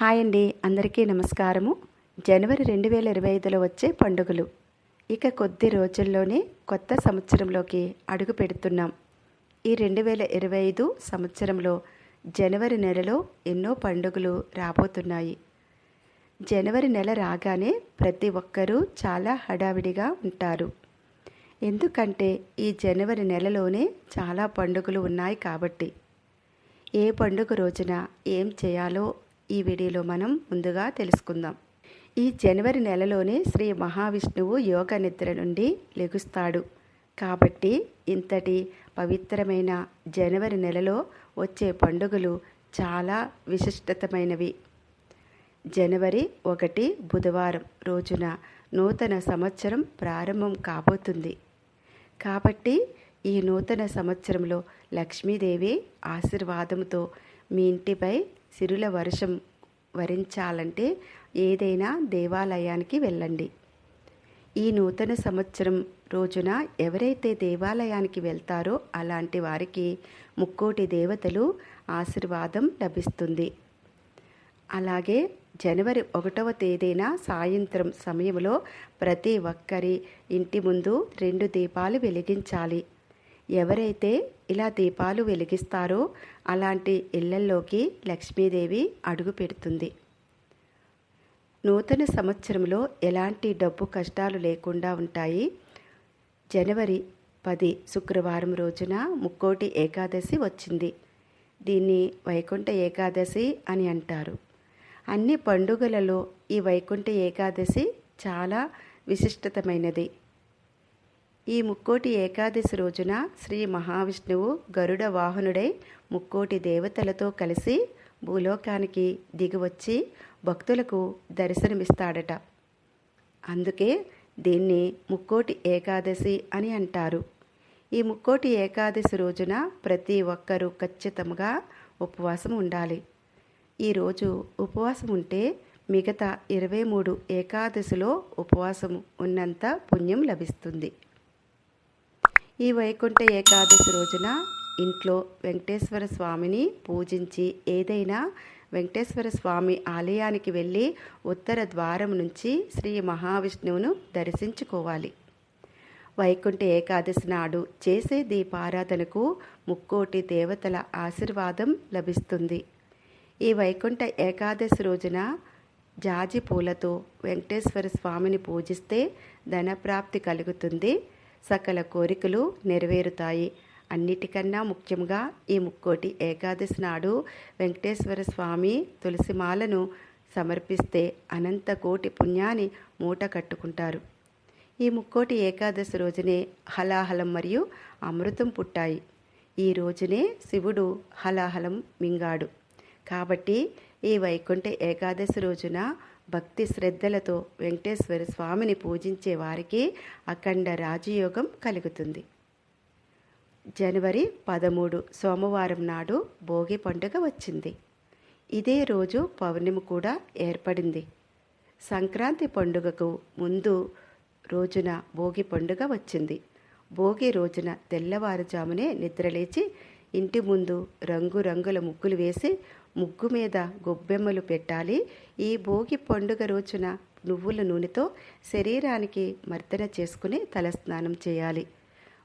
Hi అండి. అందరికీ నమస్కారము. జనవరి రెండు వేల ఇరవై ఐదులో వచ్చే పండుగలు. ఇక కొద్ది రోజుల్లోనే కొత్త సంవత్సరంలోకి అడుగు పెడుతున్నాం. ఈ రెండు వేల ఇరవై ఐదు సంవత్సరంలో జనవరి నెలలో ఎన్నో పండుగలు రాబోతున్నాయి. జనవరి నెల రాగానే ప్రతి ఒక్కరూ చాలా హడావిడిగా ఉంటారు. ఎందుకంటే ఈ జనవరి నెలలోనే చాలా పండుగలు ఉన్నాయి కాబట్టి. ఏ పండుగ రోజున ఏం చేయాలో ఈ వీడియోలో మనం ముందుగా తెలుసుకుందాం. ఈ జనవరి నెలలోనే శ్రీ మహావిష్ణువు యోగ నిద్ర నుండి లెగుస్తాడు. కాబట్టి ఇంతటి పవిత్రమైన జనవరి నెలలో వచ్చే పండుగలు చాలా విశిష్టతమైనవి. జనవరి ఒకటి బుధవారం రోజున నూతన సంవత్సరం ప్రారంభం కాబోతుంది. కాబట్టి ఈ నూతన సంవత్సరంలో లక్ష్మీదేవి ఆశీర్వాదంతో మీ ఇంటిపై సిరుల వర్షం వరించాలంటే ఏదైనా దేవాలయానికి వెళ్ళండి. ఈ నూతన సంవత్సరం రోజున ఎవరైతే దేవాలయానికి వెళ్తారో అలాంటి వారికి ముక్కోటి దేవతలు ఆశీర్వాదం లభిస్తుంది. అలాగే జనవరి ఒకటవ తేదీన సాయంత్రం సమయంలో ప్రతి ఒక్కరి ఇంటి ముందు రెండు దీపాలు వెలిగించాలి. ఎవరైతే ఇలా దీపాలు వెలిగిస్తారో అలాంటి ఇళ్ళల్లోకి లక్ష్మీదేవి అడుగు పెడుతుంది. నూతన సంవత్సరంలో ఎలాంటి డబ్బు కష్టాలు లేకుండా ఉంటాయి? జనవరి పది శుక్రవారం రోజున ముక్కోటి ఏకాదశి వచ్చింది. దీన్ని వైకుంఠ ఏకాదశి అని అంటారు. అన్ని పండుగలలో ఈ వైకుంఠ ఏకాదశి చాలా విశిష్టతమైనది. ఈ ముక్కోటి ఏకాదశి రోజున శ్రీ మహావిష్ణువు గరుడ వాహనుడై ముక్కోటి దేవతలతో కలిసి భూలోకానికి దిగివచ్చి భక్తులకు దర్శనమిస్తాడట. అందుకే దీన్ని ముక్కోటి ఏకాదశి అని అంటారు. ఈ ముక్కోటి ఏకాదశి రోజున ప్రతి ఒక్కరూ ఖచ్చితంగా ఉపవాసం ఉండాలి. ఈరోజు ఉపవాసం ఉంటే మిగతా ఇరవై మూడు ఏకాదశిలో ఉపవాసం ఉన్నంత పుణ్యం లభిస్తుంది. ఈ వైకుంఠ ఏకాదశి రోజున ఇంట్లో వెంకటేశ్వర స్వామిని పూజించి ఏదైనా వెంకటేశ్వర స్వామి ఆలయానికి వెళ్ళి ఉత్తర ద్వారం నుంచి శ్రీ మహావిష్ణువును దర్శించుకోవాలి. వైకుంఠ ఏకాదశి నాడు చేసే దీపారాధనకు ముక్కోటి దేవతల ఆశీర్వాదం లభిస్తుంది. ఈ వైకుంఠ ఏకాదశి రోజున జాజి పూలతో వెంకటేశ్వర స్వామిని పూజిస్తే ధనప్రాప్తి కలుగుతుంది. సకల కోరికలు నెరవేరుతాయి. అన్నిటికన్నా ముఖ్యంగా ఈ ముక్కోటి ఏకాదశి నాడు వెంకటేశ్వర స్వామి తులసిమాలను సమర్పిస్తే అనంత కోటి పుణ్యాన్ని మూట కట్టుకుంటారు. ఈ ముక్కోటి ఏకాదశి రోజునే హలాహలం మరియు అమృతం పుట్టాయి. ఈ రోజునే శివుడు హలాహలం మింగాడు. కాబట్టి ఈ వైకుంఠ ఏకాదశి రోజున భక్తి శ్రద్ధలతో వెంకటేశ్వర స్వామిని పూజించే వారికి అఖండ రాజయోగం కలుగుతుంది. జనవరి పదమూడు సోమవారం నాడు భోగి పండుగ వచ్చింది. ఇదే రోజు పౌర్ణమి కూడా ఏర్పడింది. సంక్రాంతి పండుగకు ముందు రోజున భోగి పండుగ వచ్చింది. భోగి రోజున తెల్లవారుజామునే నిద్రలేచి ఇంటి ముందు రంగురంగుల ముగ్గులు వేసి ముగ్గు మీద గొబ్బెమ్మలు పెట్టాలి. ఈ భోగి పండుగ రోజున నువ్వుల నూనెతో శరీరానికి మర్దన చేసుకుని తలస్నానం చేయాలి.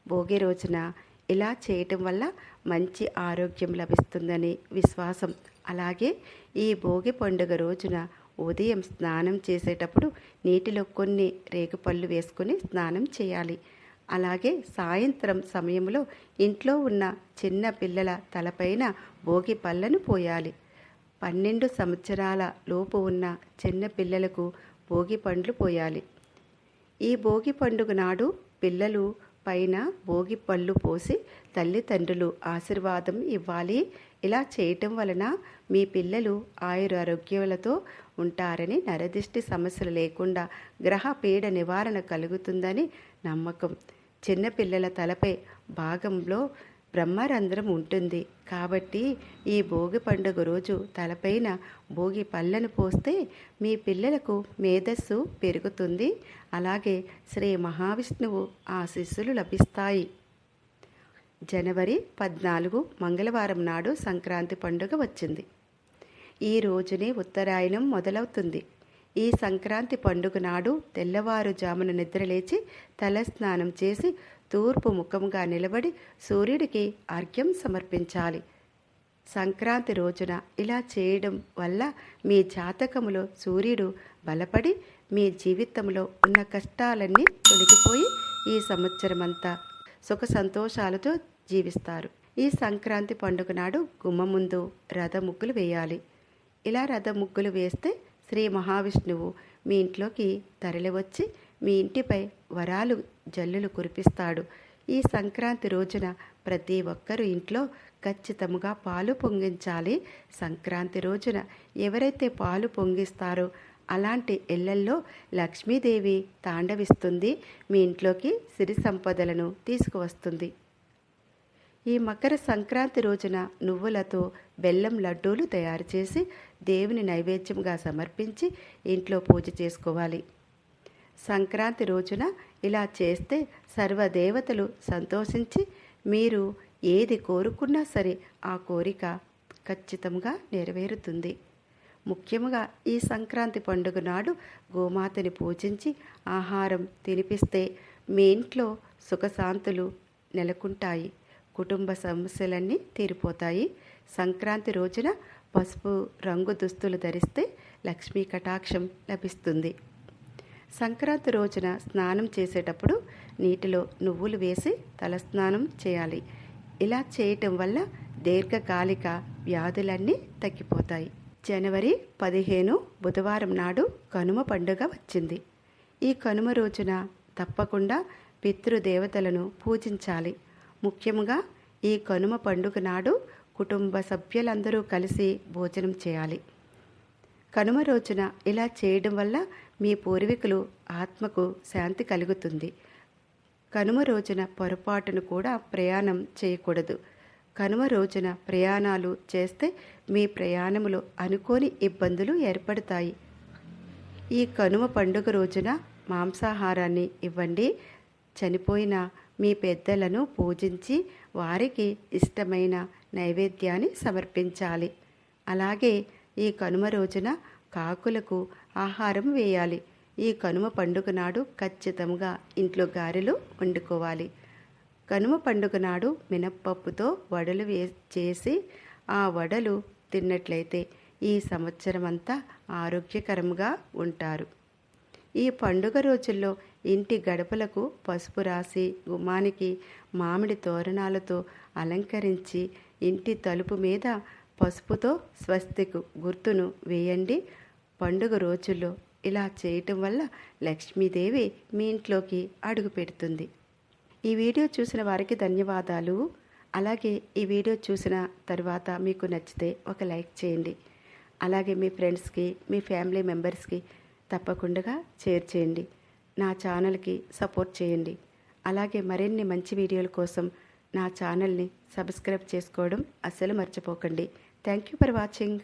భోగి రోజున ఇలా చేయటం వల్ల మంచి ఆరోగ్యం లభిస్తుందని విశ్వాసం. అలాగే ఈ భోగి పండుగ రోజున ఉదయం స్నానం చేసేటప్పుడు నీటిలో కొన్ని రేగుపళ్ళు వేసుకొని స్నానం చేయాలి. అలాగే సాయంత్రం సమయంలో ఇంట్లో ఉన్న చిన్న పిల్లల తలపైన భోగి పళ్ళను పోయాలి. పన్నెండు సంవత్సరాల లోపు ఉన్న చిన్న పిల్లలకు భోగి పండ్లు పోయాలి. ఈ భోగి పండుగ నాడు పిల్లలు పైన భోగి పళ్ళు పోసి తల్లిదండ్రులు ఆశీర్వాదం ఇవ్వాలి. ఇలా చేయటం వలన మీ పిల్లలు ఆయురారోగ్యాలతో ఉంటారని నరదిష్టి సమస్యలు లేకుండా గ్రహ పీడ నివారణ కలుగుతుందని నమ్మకం. చిన్నపిల్లల తలపై భాగంలో బ్రహ్మరంధ్రం ఉంటుంది. కాబట్టి ఈ భోగి పండుగ రోజు తలపైన భోగి పళ్ళను పోస్తే మీ పిల్లలకు మేధస్సు పెరుగుతుంది. అలాగే శ్రీ మహావిష్ణువు ఆశీస్సులు లభిస్తాయి. జనవరి పద్నాలుగు మంగళవారం నాడు సంక్రాంతి పండుగ వచ్చింది. ఈ రోజునే ఉత్తరాయణం మొదలవుతుంది. ఈ సంక్రాంతి పండుగ నాడు తెల్లవారుజామున నిద్రలేచి తలస్నానం చేసి తూర్పు ముఖముగా నిలబడి సూర్యుడికి అర్ఘ్యం సమర్పించాలి. సంక్రాంతి రోజున ఇలా చేయడం వల్ల మీ జాతకములో సూర్యుడు బలపడి మీ జీవితంలో ఉన్న కష్టాలన్నీ తొలగిపోయి ఈ సంవత్సరమంతా సుఖ సంతోషాలతో జీవిస్తారు. ఈ సంక్రాంతి పండుగ నాడు గుమ్మ ముందు రథ ముగ్గులు వేయాలి. ఇలా రథ ముగ్గులు వేస్తే శ్రీ మహావిష్ణువు మీ ఇంట్లోకి తరలివచ్చి మీ ఇంటిపై వరాలు జల్లులు కురిపిస్తాడు. ఈ సంక్రాంతి రోజున ప్రతి ఒక్కరు ఇంట్లో ఖచ్చితంగా పాలు పొంగించాలి. సంక్రాంతి రోజున ఎవరైతే పాలు పొంగిస్తారో అలాంటి ఇళ్ళల్లో లక్ష్మీదేవి తాండవిస్తుంది. మీ ఇంట్లోకి సిరి సంపదలను తీసుకువస్తుంది. ఈ మకర సంక్రాంతి రోజున నువ్వులతో బెల్లం లడ్డూలు తయారు చేసి దేవుని నైవేద్యంగా సమర్పించి ఇంట్లో పూజ చేసుకోవాలి. సంక్రాంతి రోజున ఇలా చేస్తే సర్వదేవతలు సంతోషించి మీరు ఏది కోరుకున్నా సరే ఆ కోరిక ఖచ్చితంగా నెరవేరుతుంది. ముఖ్యంగా ఈ సంక్రాంతి పండుగ నాడు గోమాతని పూజించి ఆహారం తినిపిస్తే మీ ఇంట్లో సుఖశాంతులు నెలకొంటాయి. కుటుంబ సమస్యలన్నీ తీరిపోతాయి. సంక్రాంతి రోజున పసుపు రంగు దుస్తులు ధరిస్తే లక్ష్మీ కటాక్షం లభిస్తుంది. సంక్రాంతి రోజున స్నానం చేసేటప్పుడు నీటిలో నువ్వులు వేసి తలస్నానం చేయాలి. ఇలా చేయటం వల్ల దీర్ఘకాలిక వ్యాధులన్నీ తగ్గిపోతాయి. జనవరి పదిహేను బుధవారం నాడు కనుమ పండుగ వచ్చింది. ఈ కనుమ రోజున తప్పకుండా పితృదేవతలను పూజించాలి. ముఖ్యంగా ఈ కనుమ పండుగ నాడు కుటుంబ సభ్యులందరూ కలిసి భోజనం చేయాలి. కనుమ రోజున ఇలా చేయడం వల్ల మీ పూర్వీకులు ఆత్మకు శాంతి కలుగుతుంది. కనుమ రోజున పొరపాటును కూడా ప్రయాణం చేయకూడదు. కనుమ రోజున ప్రయాణాలు చేస్తే మీ ప్రయాణంలో అనుకోని ఇబ్బందులు ఏర్పడతాయి. ఈ కనుమ పండుగ రోజున మాంసాహారాన్ని ఇవ్వండి. చనిపోయిన మీ పెద్దలను పూజించి వారికి ఇష్టమైన నైవేద్యాన్ని సమర్పించాలి. అలాగే ఈ కనుమ రోజున కాకులకు ఆహారం వేయాలి. ఈ కనుమ పండుగ నాడు ఖచ్చితంగా ఇంట్లో గారెలు వండుకోవాలి. కనుమ పండుగ నాడు మినప్పప్పుతో వడలు వే చేసి ఆ వడలు తిన్నట్లయితే ఈ సంవత్సరం అంతా ఆరోగ్యకరంగా ఉంటారు. ఈ పండుగ రోజుల్లో ఇంటి గడపలకు పసుపు రాసి గుమ్మానికి మామిడి తోరణాలతో అలంకరించి ఇంటి తలుపు మీద పసుపుతో స్వస్తికు గుర్తును వేయండి. పండుగ రోజుల్లో ఇలా చేయటం వల్ల లక్ష్మీదేవి మీ ఇంట్లోకి అడుగు పెడుతుంది. ఈ వీడియో చూసిన వారికి ధన్యవాదాలు. అలాగే ఈ వీడియో చూసిన తర్వాత మీకు నచ్చితే ఒక లైక్ చేయండి. అలాగే మీ ఫ్రెండ్స్కి మీ ఫ్యామిలీ మెంబర్స్కి తప్పకుండా షేర్ చేయండి. నా ఛానల్కి సపోర్ట్ చేయండి. అలాగే మరిన్ని మంచి వీడియోల కోసం నా ఛానల్ని సబ్స్క్రైబ్ చేసుకోవడం అస్సలు మర్చిపోకండి. Thank you for watching.